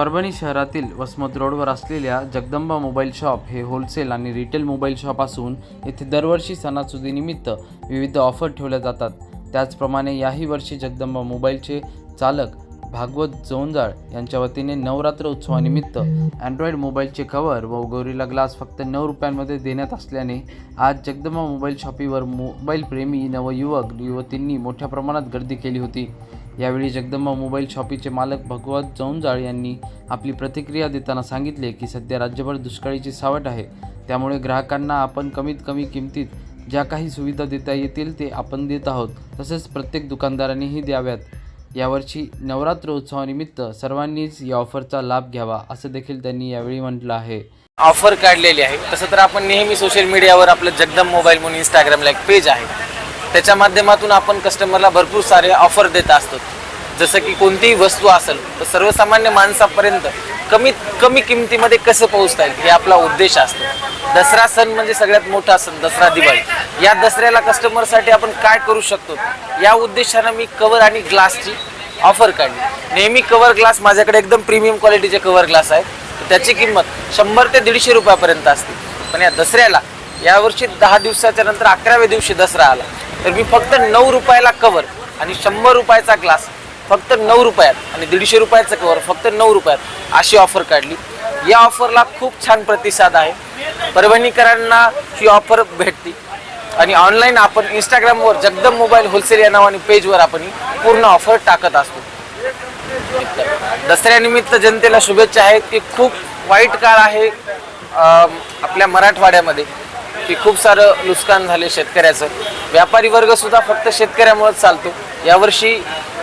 परभणी शहरातील वसमत रोडवर असलेल्या जगदंबा मोबाईल शॉप हे होलसेल आणि रिटेल मोबाईल शॉप असून येथे दरवर्षी सणासुदीनिमित्त विविध ऑफर ठेवल्या जातात. त्याचप्रमाणे याही वर्षी जगदंबा मोबाईलचे चालक भागवत जोंजाळ यांच्या वतीने नवरात्र उत्सवानिमित्त अँड्रॉइड मोबाईलचे कवर व गोरीला ग्लास फक्त नऊ रुपयांमध्ये देण्यात असल्याने आज जगदंबा मोबाईल शॉपीवर मोबाईल प्रेमी नवयुवक युवतींनी मोठ्या प्रमाणात गर्दी केली होती. यावेळी जगदंबा मोबाईल शॉपीचे मालक भगवत जौंजाळ यांनी आपली प्रतिक्रिया देताना सांगितले की सध्या राज्यभर दुष्काळीची सावट आहे. त्यामुळे ग्राहकांना आपण कमीत कमी किमतीत ज्या काही सुविधा देता येतील ते आपण देत आहोत तसेच प्रत्येक दुकानदारांनीही द्याव्यात. यावर्षी नवरात्र उत्सवानिमित्त सर्वांनीच या ऑफरचा लाभ घ्यावा असं देखील त्यांनी यावेळी म्हटलं आहे. ऑफर काढलेली आहे. तसं तर आपण नेहमी सोशल मीडियावर आपलं जगदम मोबाईल म्हणून इंस्टाग्रामला एक पेज आहे. त्याच्या माध्यमातून आपण कस्टमरला भरपूर सारे ऑफर देत असतो. जसं की कोणतीही वस्तू असेल तर सर्वसामान्य माणसापर्यंत कमीत कमी किमतीमध्ये कसं पोहोचता येईल हे आपला उद्देश असतो. दसरा सण म्हणजे सगळ्यात मोठा सण दसरा दिवाळी. या दसऱ्याला कस्टमरसाठी आपण काय करू शकतो? या उद्देशानं मी कवर आणि ग्लासची ऑफर काढली. नेहमी कवर ग्लास माझ्याकडे एकदम प्रीमियम क्वालिटीचे कवर ग्लास आहेत. त्याची किंमत शंभर ते दीडशे रुपयापर्यंत असते. पण या दसऱ्याला यावर्षी दहा दिवसाच्या नंतर अकराव्या दिवशी दसरा आला. तर मी फक्त नऊ रुपयाला कवर आणि शंभर रुपयाचा ग्लास फक्त नऊ रुपयात आणि दीडशे रुपयाचं कवर फक्त नऊ रुपयात अशी ऑफर काढली. या ऑफरला खूप छान प्रतिसाद आहे. परभणीकरांना ही ऑफर भेटते. आणि ऑनलाईन आपण इंस्टाग्रामवर जगदम मोबाईल होलसेल या नावाने पेजवर आपण पूर्ण ऑफर टाकत असतो. दसऱ्यानिमित्त जनतेला शुभेच्छा आहेत की खूप वाईट काळ आहे आपल्या मराठवाड्यामध्ये. की खूप सारं नुकसान झाले शेतकऱ्याचं. व्यापारी वर्गसुद्धा फक्त शेतकऱ्यामुळेच चालतो. यावर्षी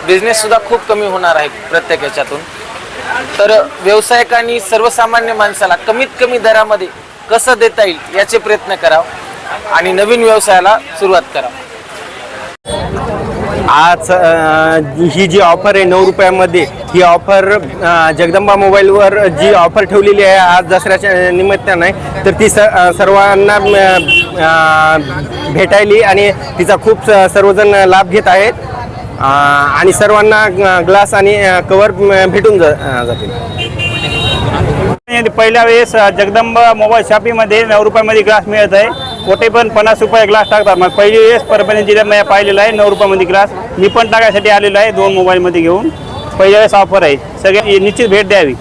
बिझनेससुद्धा खूप कमी होणार आहे प्रत्येक याच्यातून तर व्यावसायिकांनी सर्वसामान्य माणसाला कमीत कमी दरामध्ये कसं देता येईल याचे प्रयत्न करावं आणि नवीन व्यवसायाला सुरुवात करावं. आज ही जी ऑफर आहे नऊ रुपयामध्ये ही ऑफर जगदंबा मोबाईलवर जी ऑफर ठेवलेली आहे आज दसऱ्याच्या निमित्ताने तर ती स सर्वांना भेटायली आणि तिचा खूप स- सर्वजण लाभ घेत आहेत. आणि सर्वांना ग्लास आणि कवर भेटून जा जातील. म्हणजे पहिल्या वेळेस जगदंब जगदंबा मोबाईल शॉपीमध्ये नऊ रुपयामध्ये ग्लास मिळत आहे. कोठे पण पन्नास रुपये ग्लास टाकतात. मग पहिली वेळेस परभणी जिल्ह्यात पाहिलेला आहे नऊ रुपयामध्ये ग्लास मी पण टाकायसाठी आलेलो आहे दोन मोबाईलमध्ये घेऊन. पहिल्या वेळेस ऑफर आहे. सगळ्या निश्चित भेट द्यावी.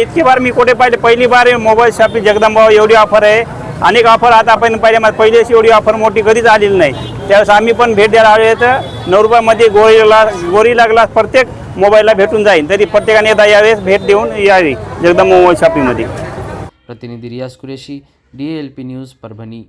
इतकी बार मी कुठे पाहिले? पहिली बार मोबाईल शॉपी जगदंबा एवढी ऑफर आहे. अनेक ऑफर आता आपण पाहिले मग पहिली एवढी ऑफर मोठी कधीच आलेली नाही. त्यावेळेस आम्ही पण भेट द्यायला आले तर नऊ रुपयामध्ये गोरीला गोरीला ग्लास प्रत्येक मोबाईलला भेटून जाईल तरी प्रत्येकाने एकदा यावेळेस भेट देऊन यावी. जगदंबा मोबाईल शॉपीमध्ये. प्रतिनिधी Riyaz Qureshi D L P news Parbhani.